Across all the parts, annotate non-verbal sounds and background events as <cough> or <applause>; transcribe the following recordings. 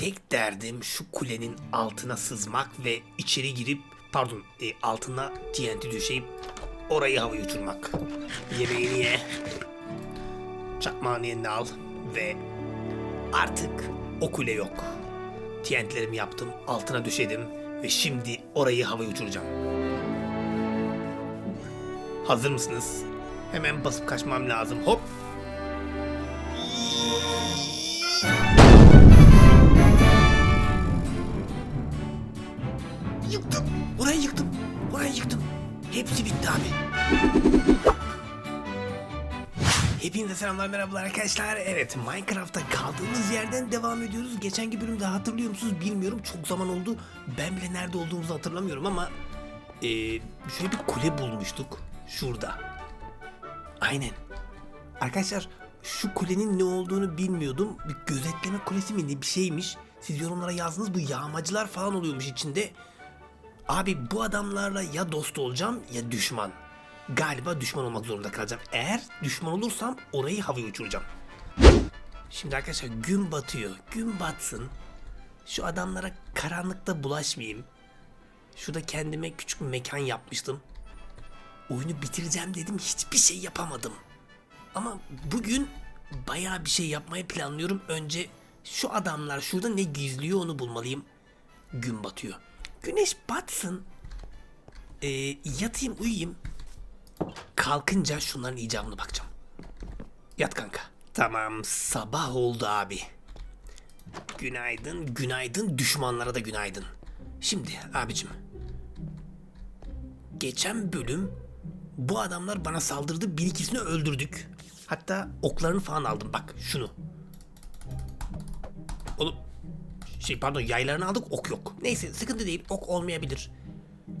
Tek derdim şu kulenin altına sızmak ve içeri girip pardon e, altına TNT düşeyip orayı havaya uçurmak. Yemeğini ye. Çakmağını eline al ve artık o kule yok. TNT'lerimi yaptım, altına düşedim ve şimdi orayı havaya uçuracağım. Hazır mısınız? Hemen basıp kaçmam lazım. Hop. Bitti abi. Hepinize selamlar merhabalar arkadaşlar. Evet Minecraft'ta kaldığımız yerden devam ediyoruz. Geçenki bölümde hatırlıyor musunuz bilmiyorum. Çok zaman oldu. Ben bile nerede olduğumuzu hatırlamıyorum ama eee, şöyle bir kule bulmuştuk. Şurada. Aynen. Arkadaşlar şu kulenin ne olduğunu bilmiyordum. Bir gözetleme kulesi mi ne bir şeymiş. Siz yorumlara yazdınız bu yağmacılar falan oluyormuş içinde. Abi bu adamlarla ya dost olacağım ya düşman. Galiba düşman olmak zorunda kalacağım. Eğer düşman olursam orayı havaya uçuracağım. Şimdi arkadaşlar gün batıyor. Gün batsın. Şu adamlara karanlıkta bulaşmayayım. Şurada kendime küçük bir mekan yapmıştım. Oyunu bitireceğim dedim hiçbir şey yapamadım. Ama bugün bayağı bir şey yapmayı planlıyorum. Önce şu adamlar şurada ne gizliyor onu bulmalıyım. Gün batıyor. Güneş batsın. Ee, yatayım uyuyayım. Kalkınca şunların icabına bakacağım. Yat kanka. Tamam sabah oldu abi. Günaydın, günaydın, düşmanlara da günaydın. Şimdi abicim. Geçen bölüm bu adamlar bana saldırdı, bir ikisini öldürdük. Hatta oklarını falan aldım bak şunu. Oğlum şey pardon yaylarını aldık ok yok. Neyse sıkıntı değil ok olmayabilir.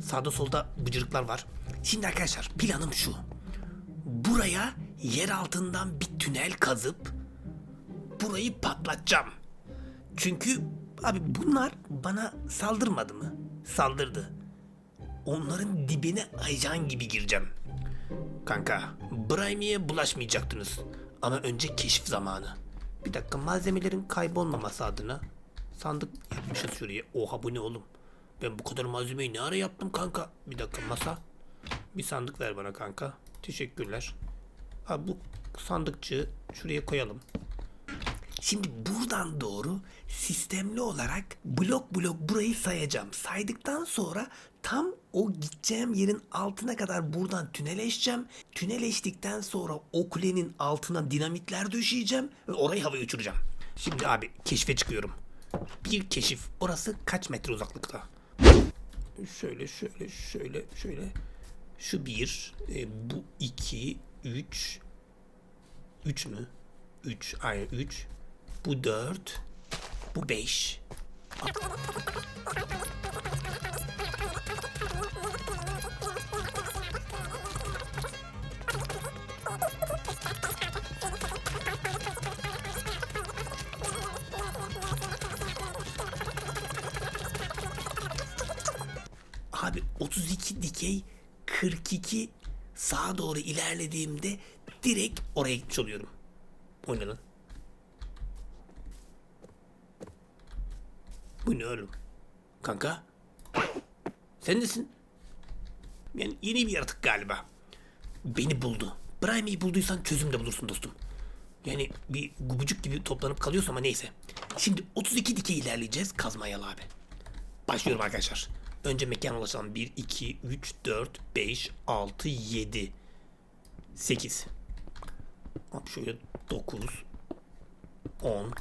Sağda solda bıcırıklar var. Şimdi arkadaşlar planım şu. Buraya yer altından bir tünel kazıp burayı patlatacağım. Çünkü abi bunlar bana saldırmadı mı? Saldırdı. Onların dibine ajan gibi gireceğim. Kanka, Brimey'e bulaşmayacaktınız. Ama önce keşif zamanı. Bir dakika malzemelerin kaybolmaması adına sandık yapmışız şuraya. Oha bu ne oğlum? Ben bu kadar malzemeyi ne ara yaptım kanka? Bir dakika masa. Bir sandık ver bana kanka. Teşekkürler. Ha bu sandıkçı şuraya koyalım. Şimdi buradan doğru sistemli olarak blok blok burayı sayacağım. Saydıktan sonra tam o gideceğim yerin altına kadar buradan tüneleşeceğim. Tüneleştikten sonra o kulenin altına dinamitler döşeyeceğim ve orayı havaya uçuracağım. Şimdi abi keşfe çıkıyorum. Bir keşif. Orası kaç metre uzaklıkta? Şöyle şöyle şöyle şöyle. Şu bir, e, bu iki, üç, üç mü? Üç, aynen üç. Bu dört, bu beş. 32 dikey 42 sağa doğru ilerlediğimde direkt oraya gitmiş oluyorum. Oyna lan. Bu ne oğlum? Kanka? Sen nesin? Yani yeni bir yaratık galiba. Beni buldu. Prime'i bulduysan çözüm de bulursun dostum. Yani bir gubucuk gibi toplanıp kalıyorsun ama neyse. Şimdi 32 dikey ilerleyeceğiz kazmayalı abi. Başlıyorum arkadaşlar. Önce mekana ulaşalım. 1, 2, 3, 4, 5, 6, 7, 8. Hop şöyle 9, 10.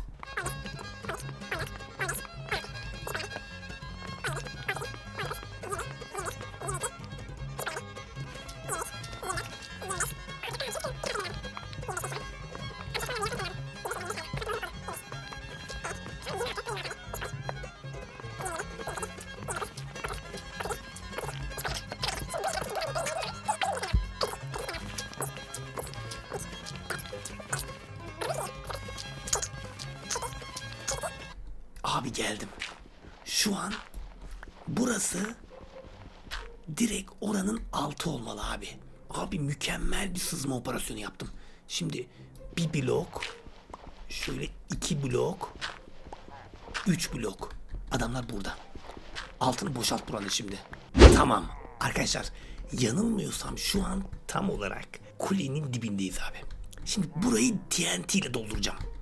Şu an burası direkt oranın altı olmalı abi. Abi mükemmel bir sızma operasyonu yaptım. Şimdi bir blok, şöyle iki blok, 3 blok. Adamlar burada. Altını boşalt buranın şimdi. Tamam. Arkadaşlar yanılmıyorsam şu an tam olarak kulenin dibindeyiz abi. Şimdi burayı TNT ile dolduracağım.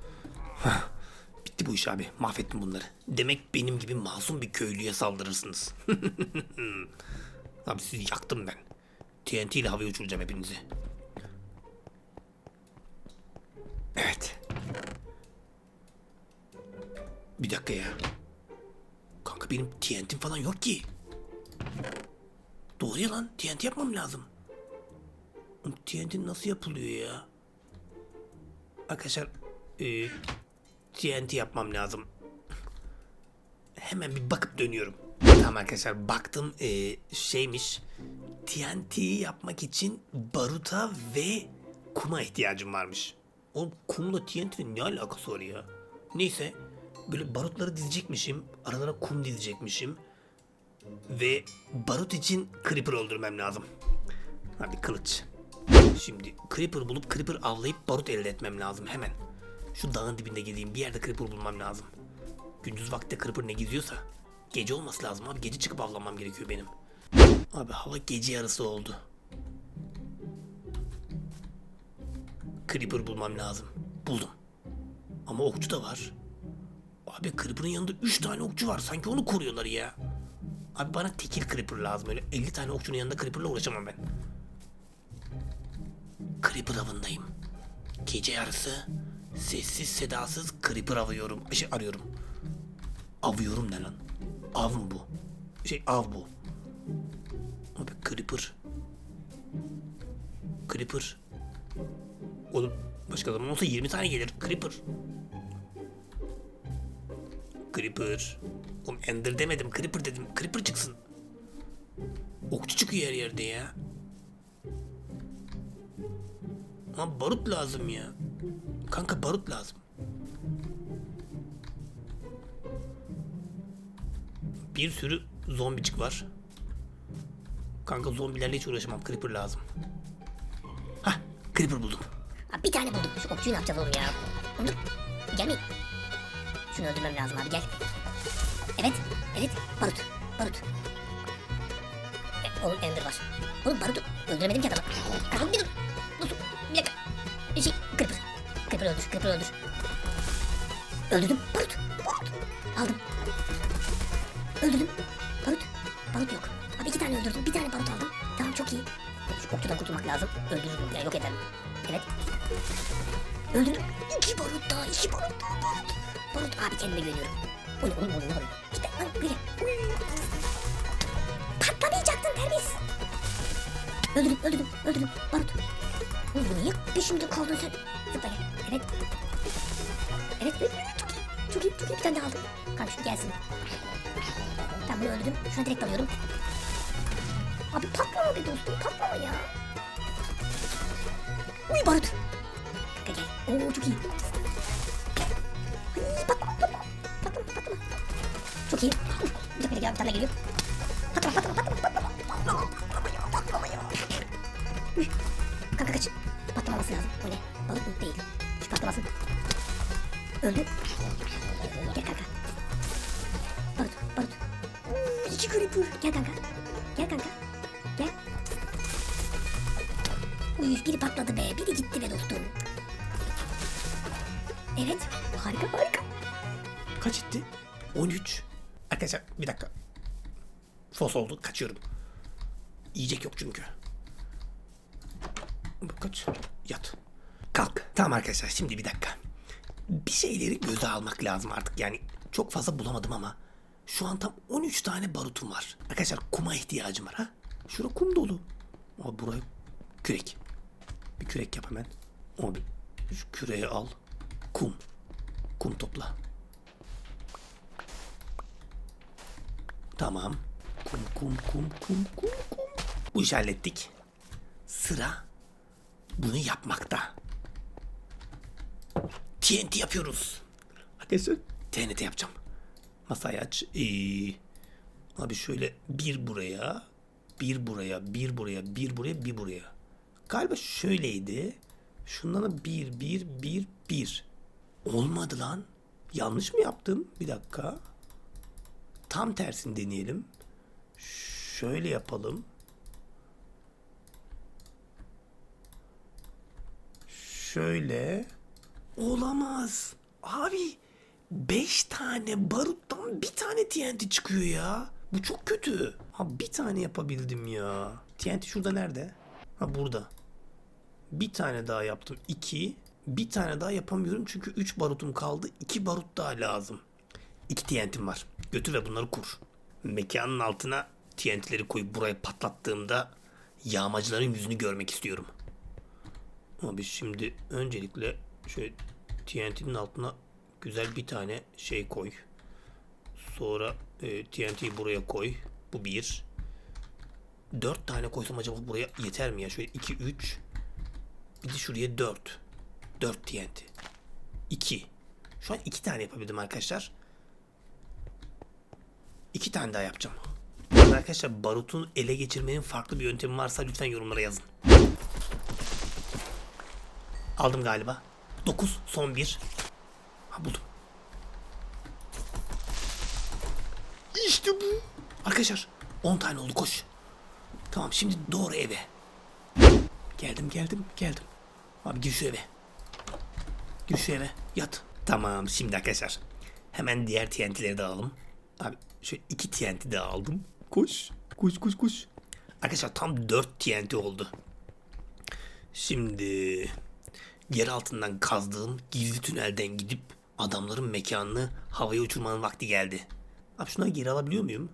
Bitti bu iş abi. Mahvettim bunları. Demek benim gibi masum bir köylüye saldırırsınız. <laughs> abi sizi yaktım ben. TNT ile havaya uçuracağım hepinizi. Evet. Bir dakika ya. Kanka benim TNT'm falan yok ki. Doğru ya lan. TNT yapmam lazım. TNT nasıl yapılıyor ya? Arkadaşlar e, TNT yapmam lazım. Hemen bir bakıp dönüyorum. Tamam arkadaşlar baktım e, şeymiş. TNT yapmak için baruta ve kuma ihtiyacım varmış. O kumla TNT'nin ne alakası var ya? Neyse böyle barutları dizecekmişim. Aralara kum dizecekmişim. Ve barut için Creeper öldürmem lazım. Hadi kılıç. Şimdi Creeper bulup Creeper avlayıp barut elde etmem lazım hemen. Şu dağın dibinde gideyim bir yerde Creeper bulmam lazım. Gündüz vakti Creeper ne geziyorsa gece olması lazım abi. Gece çıkıp avlanmam gerekiyor benim. Abi hava gece yarısı oldu. Creeper bulmam lazım. Buldum. Ama okçu da var. Abi Creeper'ın yanında 3 tane okçu var. Sanki onu koruyorlar ya. Abi bana tekil Creeper lazım. Öyle 50 tane okçunun yanında Creeper'la uğraşamam ben. Creeper avındayım. Gece yarısı sessiz sedasız Creeper avıyorum. Şey arıyorum. Avıyorum ne lan? Av mı bu? Şey av bu. Abi Creeper. Creeper. Oğlum başka zaman olsa 20 tane gelir. Creeper. Creeper. Oğlum Ender demedim. Creeper dedim. Creeper çıksın. Okçu çıkıyor her yerde ya. Ama barut lazım ya. Kanka barut lazım. Bir sürü zombicik var. Kanka zombilerle hiç uğraşamam. Creeper lazım. Hah, Creeper buldum. Abi bir tane buldum. Şu okçuyu ne yapacağız oğlum ya? Dur. Gelmeyin. Şunu öldürmem lazım abi gel. Evet. Evet. Barut. Barut. E, oğlum Ender var. Oğlum Barut'u öldüremedim ki adamı. Kalk bir dur. Creeper öldür. Creeper öldür. Öldürdüm. Barut. Barut. Aldım. Öldürdüm. Barut. Barut yok. Abi iki tane öldürdüm. Bir tane barut aldım. Tamam çok iyi. Şu okçudan kurtulmak lazım. Öldürürüm ya yok ederim. Evet. Öldürdüm. İki barut daha. iki barut daha. Barut. Barut abi kendime güveniyorum. O ne oğlum o ne oluyor? İşte lan böyle. Patlamayacaktın terbiyesiz. Öldürdüm öldürdüm öldürdüm. Barut. Oğlum bu niye peşimde kaldın sen? Zıpla gel. Evet. Evet evet. Çok iyi. Çok iyi. Çok iyi. Bir tane daha aldım. Kanka şunu gelsin. Tamam bunu öldürdüm. Şuna direkt alıyorum. Abi patlama be dostum. Patlama ya. Uy barut. Kanka gel. Oo çok iyi. Ay patlama patlama. Patlama patlama. Çok iyi. Bir dakika bir tane geliyor. Uy biri patladı be. Biri gitti be dostum. Evet. Harika harika. Kaç etti? 13. Arkadaşlar bir dakika. Fos oldu. Kaçıyorum. Yiyecek yok çünkü. Kaç? Yat. Kalk. Tamam arkadaşlar şimdi bir dakika. Bir şeyleri göze almak lazım artık. Yani çok fazla bulamadım ama şu an tam 13 tane barutum var. Arkadaşlar kuma ihtiyacım var ha. Şura kum dolu. Abi buraya kürek. Bir kürek yap hemen. Abi şu küreği al. Kum. Kum topla. Tamam. Kum kum kum kum kum kum. Bu işi hallettik. Sıra bunu yapmakta. TNT yapıyoruz. Arkadaşlar TNT yapacağım. Masayı aç. Ee, abi şöyle bir buraya, bir buraya, bir buraya, bir buraya, bir buraya. Galiba şöyleydi. Şundan da bir, bir, bir, bir. Olmadı lan. Yanlış mı yaptım? Bir dakika. Tam tersini deneyelim. Şöyle yapalım. Şöyle. Olamaz. Abi 5 tane baruttan bir tane TNT çıkıyor ya. Bu çok kötü. Ha bir tane yapabildim ya. TNT şurada nerede? Ha burada. Bir tane daha yaptım. 2. Bir tane daha yapamıyorum çünkü 3 barutum kaldı. 2 barut daha lazım. 2 TNT'm var. Götür ve bunları kur. Mekanın altına TNT'leri koyup buraya patlattığımda yağmacıların yüzünü görmek istiyorum. Abi şimdi öncelikle şöyle TNT'nin altına güzel bir tane şey koy. Sonra e, TNT'yi buraya koy. Bu bir. Dört tane koysam acaba buraya yeter mi ya? Şöyle iki, üç. Bir de şuraya dört. Dört TNT. İki. Şu an iki tane yapabildim arkadaşlar. İki tane daha yapacağım. Arkadaşlar barutun ele geçirmenin farklı bir yöntemi varsa lütfen yorumlara yazın. Aldım galiba. 9 son 1. Ha buldum. İşte bu. Arkadaşlar 10 tane oldu koş. Tamam şimdi doğru eve. Geldim geldim geldim. Abi gir şu eve. Gir şu eve yat. Tamam şimdi arkadaşlar. Hemen diğer TNT'leri de alalım. Abi şöyle iki TNT de aldım. Koş. Koş koş koş. Arkadaşlar tam 4 TNT oldu. Şimdi yer altından kazdığım gizli tünelden gidip adamların mekanını havaya uçurmanın vakti geldi. Abi şunları geri alabiliyor muyum?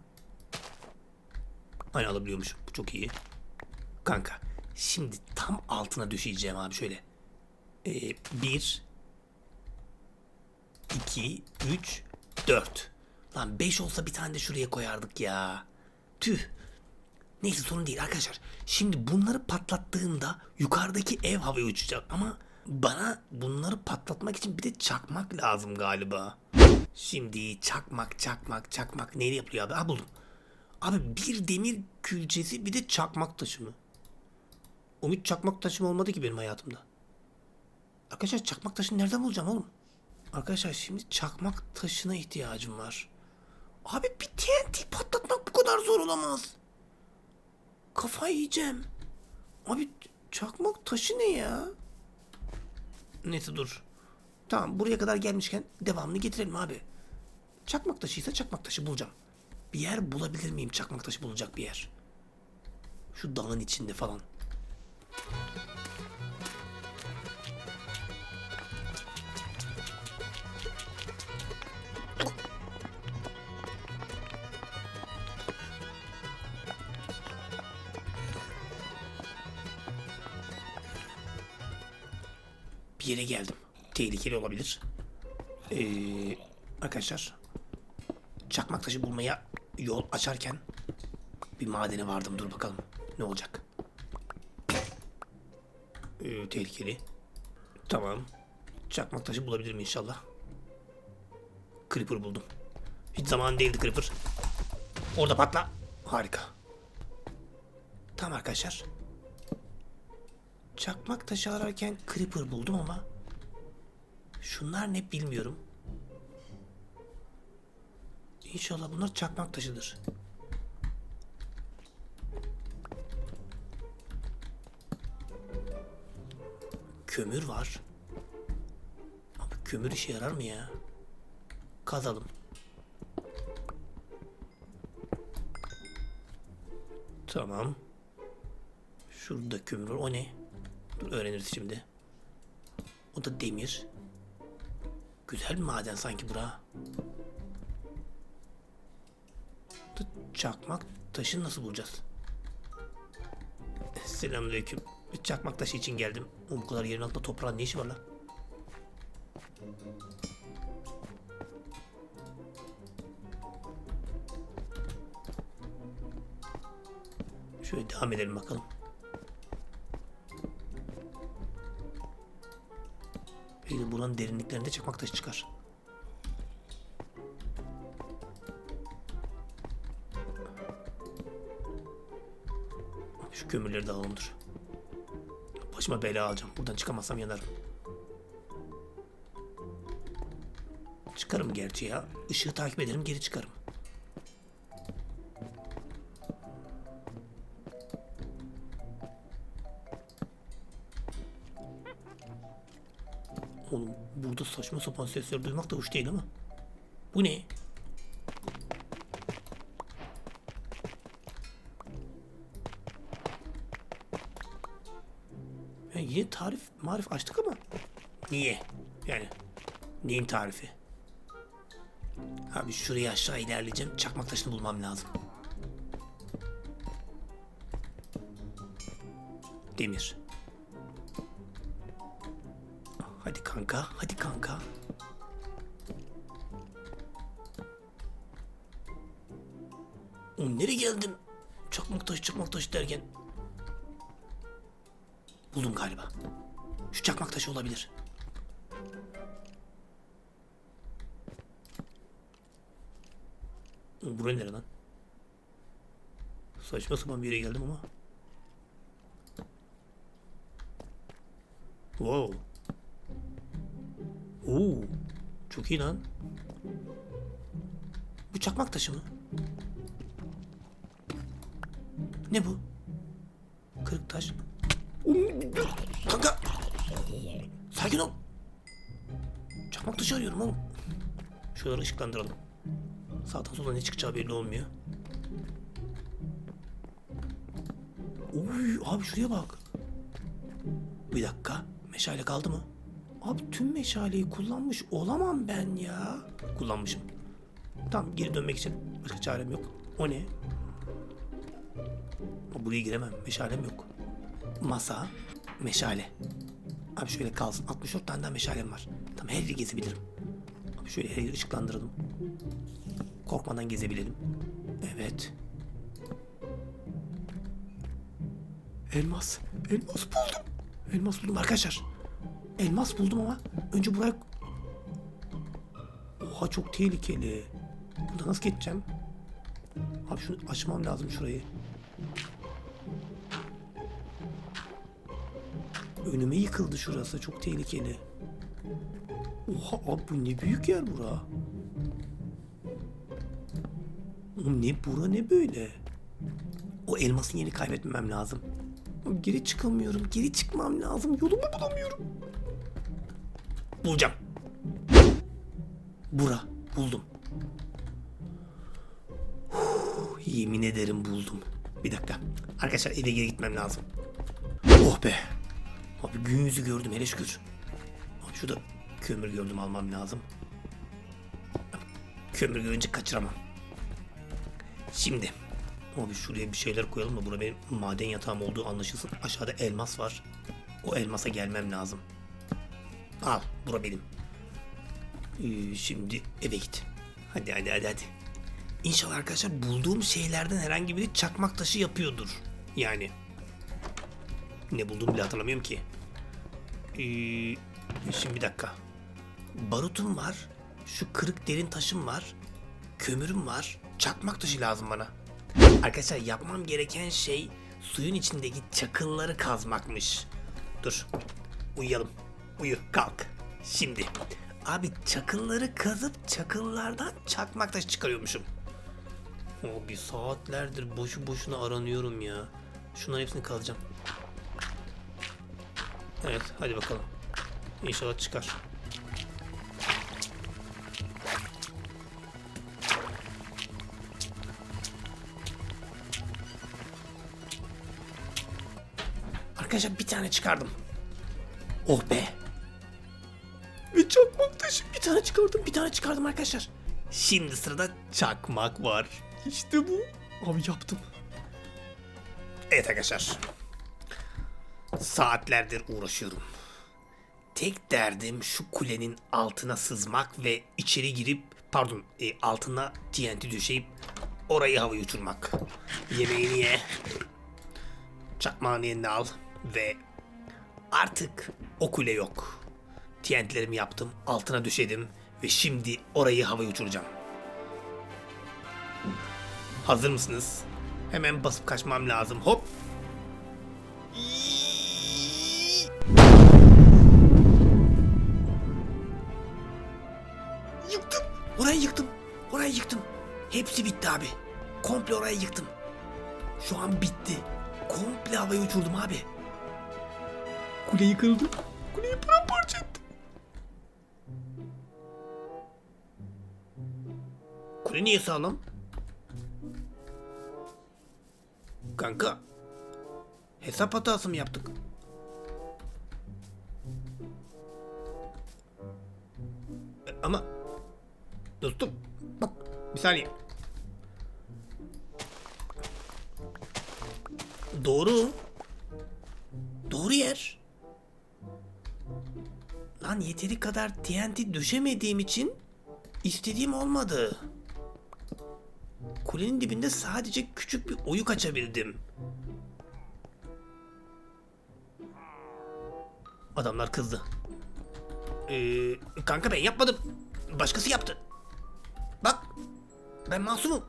Aynen alabiliyormuş. Bu çok iyi. Kanka şimdi tam altına düşeceğim abi şöyle. Ee, bir, iki, üç, dört. Lan beş olsa bir tane de şuraya koyardık ya. Tüh. Neyse sorun değil arkadaşlar. Şimdi bunları patlattığımda yukarıdaki ev havaya uçacak ama bana bunları patlatmak için bir de çakmak lazım galiba. Şimdi çakmak çakmak çakmak neyle yapılıyor abi? Ha buldum. Abi bir demir külçesi bir de çakmak taşı mı? Umut çakmak taşım olmadı ki benim hayatımda. Arkadaşlar çakmak taşını nereden bulacağım oğlum? Arkadaşlar şimdi çakmak taşına ihtiyacım var. Abi bir TNT patlatmak bu kadar zor olamaz. Kafayı yiyeceğim. Abi çakmak taşı ne ya? Neyse dur. Tamam buraya kadar gelmişken devamını getirelim abi. Çakmak taşıysa çakmak taşı bulacağım. Bir yer bulabilir miyim çakmak taşı bulacak bir yer? Şu dağın içinde falan. bir yere geldim. Tehlikeli olabilir. Ee, arkadaşlar çakmak taşı bulmaya yol açarken bir madene vardım. Dur bakalım ne olacak. Ee, tehlikeli. Tamam. Çakmak taşı bulabilirim inşallah. Creeper buldum. Hiç zaman değildi Creeper. Orada patla. Harika. Tamam arkadaşlar. Çakmak taşı ararken Creeper buldum ama şunlar ne bilmiyorum. İnşallah bunlar çakmak taşıdır. Kömür var. Abi kömür işe yarar mı ya? Kazalım. Tamam. Şurada kömür var. O ne? Dur öğreniriz şimdi. O da demir. Güzel bir maden sanki bura. Çakmak taşı nasıl bulacağız? Selamünaleyküm. Çakmak taşı için geldim. Oğlum bu kadar yerin altında toprağın ne işi var lan? Şöyle devam edelim bakalım. Belki buranın derinliklerinde çakmak taşı çıkar. Şu kömürleri de alalım dur. Başıma bela alacağım. Buradan çıkamazsam yanarım. Çıkarım gerçi ya. Işığı takip ederim geri çıkarım. Oğlum burada saçma sapan sesler duymak da hoş değil ama. Bu ne? Yine tarif marif açtık ama. Niye? Yani neyin tarifi? Abi şuraya aşağı ilerleyeceğim. Çakmak taşını bulmam lazım. Demir. Hadi kanka, hadi kanka. Nereye geldim? Çakmak taşı, çakmak taşı derken. Buldum galiba. Şu çakmak taşı olabilir. Buraya nere lan? Saçma sapan bir yere geldim ama. Wow. Oo. Çok iyi lan. Bu çakmak taşı mı? Ne bu? Kırık taş. Kanka. Sakin ol. Çakmak taşı arıyorum oğlum. Şuraları ışıklandıralım. Sağdan soldan ne çıkacağı belli olmuyor. Uy abi şuraya bak. Bir dakika. Meşale kaldı mı? Abi tüm meşaleyi kullanmış olamam ben ya. Kullanmışım. Tamam geri dönmek için başka çarem yok. O ne? Buraya giremem. Meşalem yok. Masa, meşale. Abi şöyle kalsın. 64 tane daha meşalem var. Tamam her yeri gezebilirim. Abi şöyle her yeri ışıklandıralım. Korkmadan gezebilelim. Evet. Elmas. Elmas buldum. Elmas buldum arkadaşlar. Elmas buldum ama önce buraya... Oha çok tehlikeli. Burada nasıl geçeceğim? Abi şunu açmam lazım şurayı. Önüme yıkıldı şurası. Çok tehlikeli. Oha abi bu ne büyük yer bura. Oğlum ne bura ne böyle? O elmasın yerini kaybetmemem lazım. Geri çıkamıyorum. Geri çıkmam lazım. Yolumu bulamıyorum. Bulacağım. Bura. Buldum. Huh, yemin ederim buldum. Bir dakika. Arkadaşlar eve geri gitmem lazım. Oh be. Abi gün yüzü gördüm hele şükür. Abi şurada kömür gördüm almam lazım. Kömür görünce kaçıramam. Şimdi. Abi şuraya bir şeyler koyalım da burada benim maden yatağım olduğu anlaşılsın. Aşağıda elmas var. O elmasa gelmem lazım. Al. Bura benim. Ee, şimdi eve git. Hadi hadi hadi hadi. İnşallah arkadaşlar bulduğum şeylerden herhangi biri çakmak taşı yapıyordur. Yani. Ne bulduğumu bile hatırlamıyorum ki. Ee, şimdi bir dakika. Barutum var. Şu kırık derin taşım var. Kömürüm var. Çakmak taşı lazım bana. Arkadaşlar yapmam gereken şey suyun içindeki çakılları kazmakmış. Dur. Uyuyalım. Uyu. Kalk. Şimdi. Abi çakılları kazıp çakıllardan çakmak taşı çıkarıyormuşum. O bir saatlerdir boşu boşuna aranıyorum ya. Şunların hepsini kazacağım. Evet hadi bakalım. İnşallah çıkar. Arkadaşlar bir tane çıkardım. Oh be. Ve çakmak taşı bir tane çıkardım bir tane çıkardım arkadaşlar. Şimdi sırada çakmak var. İşte bu. Abi yaptım. Evet arkadaşlar. Saatlerdir uğraşıyorum. Tek derdim şu kulenin altına sızmak ve içeri girip pardon e, altına TNT düşeyip orayı havaya uçurmak. Yemeğini ye. Çakmağını eline al ve artık o kule yok. TNT'lerimi yaptım, altına düşedim ve şimdi orayı havaya uçuracağım. Hazır mısınız? Hemen basıp kaçmam lazım. Hop. Hepsi bitti abi. Komple orayı yıktım. Şu an bitti. Komple havaya uçurdum abi. Kule yıkıldı. Kuleyi paramparça ettim. Kule niye sağlam? Kanka. Hesap hatası mı yaptık? E, Ama dostum bak bir saniye. Doğru. Doğru yer. Lan yeteri kadar TNT düşemediğim için istediğim olmadı. Kulenin dibinde sadece küçük bir oyuk açabildim. Adamlar kızdı. Ee, kanka ben yapmadım. Başkası yaptı. Bak. Ben masumum.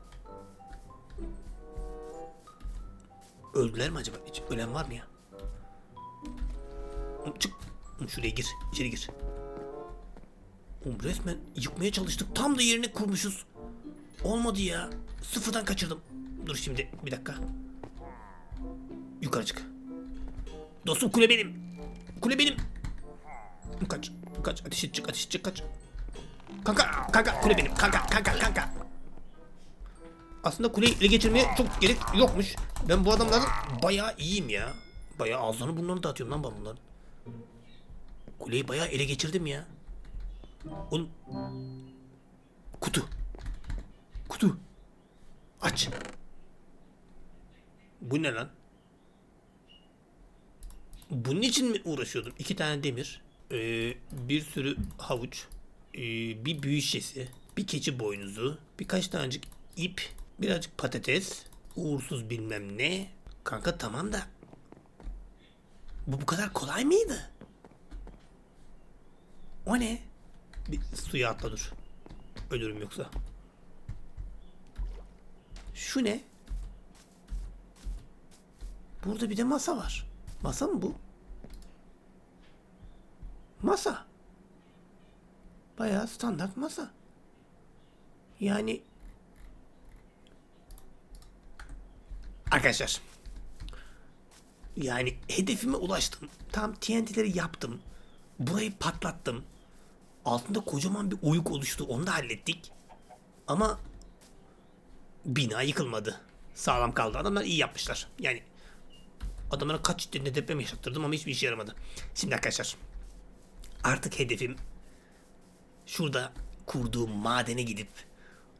Öldüler mi acaba? Hiç ölen var mı ya? Çık. Şuraya gir. İçeri gir. Oğlum resmen yıkmaya çalıştık. Tam da yerini kurmuşuz. Olmadı ya. Sıfırdan kaçırdım. Dur şimdi bir dakika. Yukarı çık. Dostum kule benim. Kule benim. Kaç. Kaç. Ateş et çık. Ateş et çık. Kaç. Kanka. Kanka. Kule benim. Kanka. Kanka. Kanka. Aslında kuleyi ele geçirmeye çok gerek yokmuş. Ben bu adamların bayağı iyiyim ya. Bayağı ağızlarını burnlarını dağıtıyorum lan ben bunların. Kuleyi bayağı ele geçirdim ya. Oğlum. Kutu. Kutu. Aç. Bu ne lan? Bunun için mi uğraşıyordum? İki tane demir, ee, bir sürü havuç, ee, bir büyü şişesi, bir keçi boynuzu, birkaç tanecik ip, birazcık patates, uğursuz bilmem ne. Kanka tamam da bu bu kadar kolay mıydı? O ne? Bir suya atla dur. Ölürüm yoksa. Şu ne? Burada bir de masa var. Masa mı bu? Masa. Bayağı standart masa. Yani Arkadaşlar. Yani hedefime ulaştım. Tam TNT'leri yaptım. Burayı patlattım. Altında kocaman bir oyuk oluştu. Onu da hallettik. Ama bina yıkılmadı. Sağlam kaldı. Adamlar iyi yapmışlar. Yani adamlara kaç şiddetinde deprem yaşattırdım ama hiçbir işe yaramadı. Şimdi arkadaşlar artık hedefim şurada kurduğum madene gidip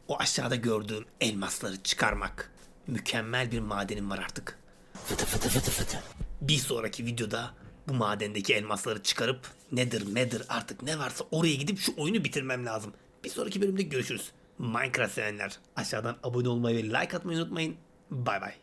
o aşağıda gördüğüm elmasları çıkarmak. Mükemmel bir madenim var artık. Fıtı fıtı fıtı fıtı. Bir sonraki videoda bu madendeki elmasları çıkarıp nedir nedir artık ne varsa oraya gidip şu oyunu bitirmem lazım. Bir sonraki bölümde görüşürüz. Minecraft sevenler aşağıdan abone olmayı ve like atmayı unutmayın. Bay bay.